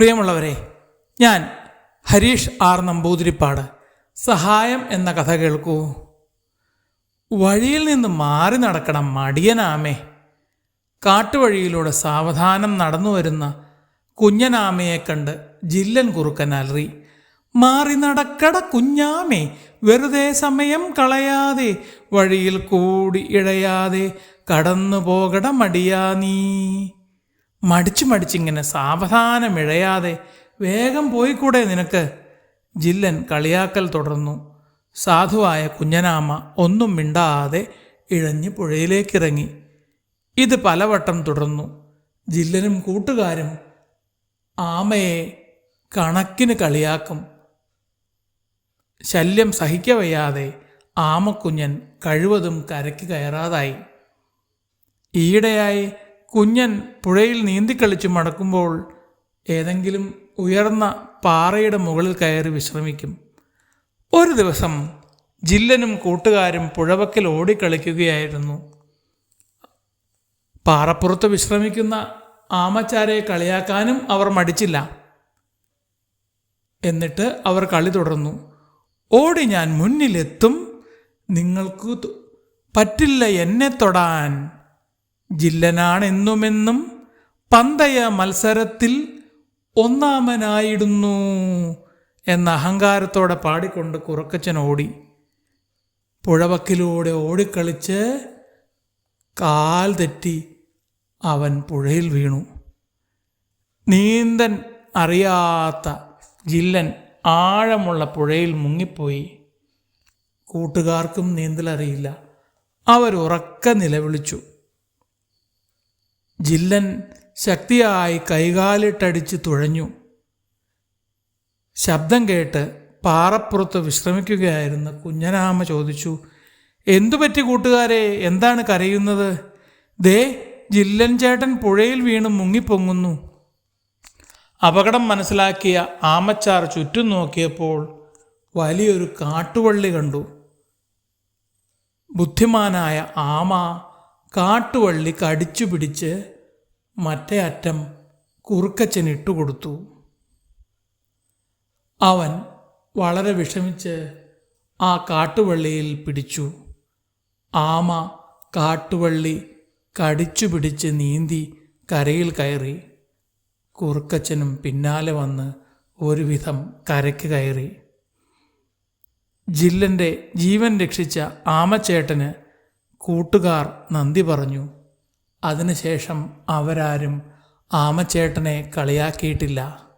പ്രിയമുള്ളവരെ ഞാൻ ഹരീഷ് ആർ നമ്പൂതിരിപ്പാട്. സഹായം എന്ന കഥ കേൾക്കൂ. വഴിയിൽ നിന്ന് മാറി നടക്കണം മടിയനാമേ. കാട്ടുവഴിയിലൂടെ സാവധാനം നടന്നു വരുന്ന കുഞ്ഞനാമയെ കണ്ട് ജില്ലൻ കുറുക്കൻ അലറി മാറി നടക്കട കുഞ്ഞാമേ വെറുതെ സമയം കളയാതെ വഴിയിൽ കൂടി ഇഴയാതെ കടന്നു പോകട മടിയാ നീ. മടിച്ചു മടിച്ചിങ്ങനെ സാവധാനം ഇഴയാതെ വേഗം പോയിക്കൂടെ നിനക്ക്? ജില്ലൻ കളിയാക്കൽ തുടർന്നു. സാധുവായ കുഞ്ഞനാമ ഒന്നും മിണ്ടാതെ ഇഴഞ്ഞ് പുഴയിലേക്കിറങ്ങി. ഇത് പലവട്ടം തുടർന്നു. ജില്ലനും കൂട്ടുകാരും ആമയെ കണക്കിന് കളിയാക്കും. ശല്യം സഹിക്കവയ്യാതെ ആമക്കുഞ്ഞൻ കഴിവതും കരയ്ക്ക് കയറാതായി. ഈയിടെയായി കുഞ്ഞൻ പുഴയിൽ നീന്തിക്കളിച്ച് മടക്കുമ്പോൾ ഏതെങ്കിലും ഉയർന്ന പാറയുടെ മുകളിൽ കയറി വിശ്രമിക്കും. ഒരു ദിവസം ജില്ലനും കൂട്ടുകാരും പുഴവക്കൽ ഓടിക്കളിക്കുകയായിരുന്നു. പാറപ്പുറത്ത് വിശ്രമിക്കുന്ന ആമച്ചാരെ കളിയാക്കാനും അവർ മടിച്ചില്ല. എന്നിട്ട് അവർ കളി തുടർന്നു. ഓടി ഞാൻ മുന്നിലെത്തും. നിങ്ങൾക്ക് പറ്റില്ല എന്നെ തൊടാൻ. ജില്ലനാണെന്നുമെന്നും പന്തയ മത്സരത്തിൽ ഒന്നാമനായിടുന്നു എന്ന അഹങ്കാരത്തോടെ പാടിക്കൊണ്ട് കുറക്കച്ചൻ ഓടി. പുഴവക്കിലൂടെ ഓടിക്കളിച്ച് കാൽ തെറ്റി അവൻ പുഴയിൽ വീണു. നീന്തൻ അറിയാത്ത ജില്ലൻ ആഴമുള്ള പുഴയിൽ മുങ്ങിപ്പോയി. കൂട്ടുകാർക്കും നീന്തലറിയില്ല. അവരുറക്ക നിലവിളിച്ചു. ജില്ലൻ ശക്തിയായി കൈകാലിട്ടടിച്ച് തുഴഞ്ഞു. ശബ്ദം കേട്ട് പാറപ്പുറത്ത് വിശ്രമിക്കുകയായിരുന്ന കുഞ്ഞനാമ ചോദിച്ചു എന്തു പറ്റി കൂട്ടുകാരെ? എന്താണ് കരയുന്നത്? ദേ ജില്ലൻ ചേട്ടൻ പുഴയിൽ വീണ് മുങ്ങിപ്പൊങ്ങുന്നു. അപകടം മനസ്സിലാക്കിയ ആമച്ചാർ ചുറ്റും നോക്കിയപ്പോൾ വലിയൊരു കാട്ടുവള്ളി കണ്ടു. ബുദ്ധിമാനായ ആമ കാട്ടുവള്ളി കടിച്ചു പിടിച്ച് മറ്റേ അറ്റം കുറുക്കച്ചൻ ഇട്ടുകൊടുത്തു അവൻ വളരെ വിഷമിച്ച് ആ കാട്ടുവള്ളിയിൽ പിടിച്ചു. ആമ കാട്ടുവള്ളി കടിച്ചു പിടിച്ച് നീന്തി കരയിൽ കയറി. കുറുക്കച്ചനും പിന്നാലെ വന്ന് ഒരുവിധം കരയ്ക്ക് കയറി. ജില്ലന്റെ ജീവൻ രക്ഷിച്ച ആമച്ചേട്ടന് കൂട്ടുകാർ നന്ദി പറഞ്ഞു. അതിനുശേഷം അവരാരും ആമച്ചേട്ടനെ കളിയാക്കിയിട്ടില്ല.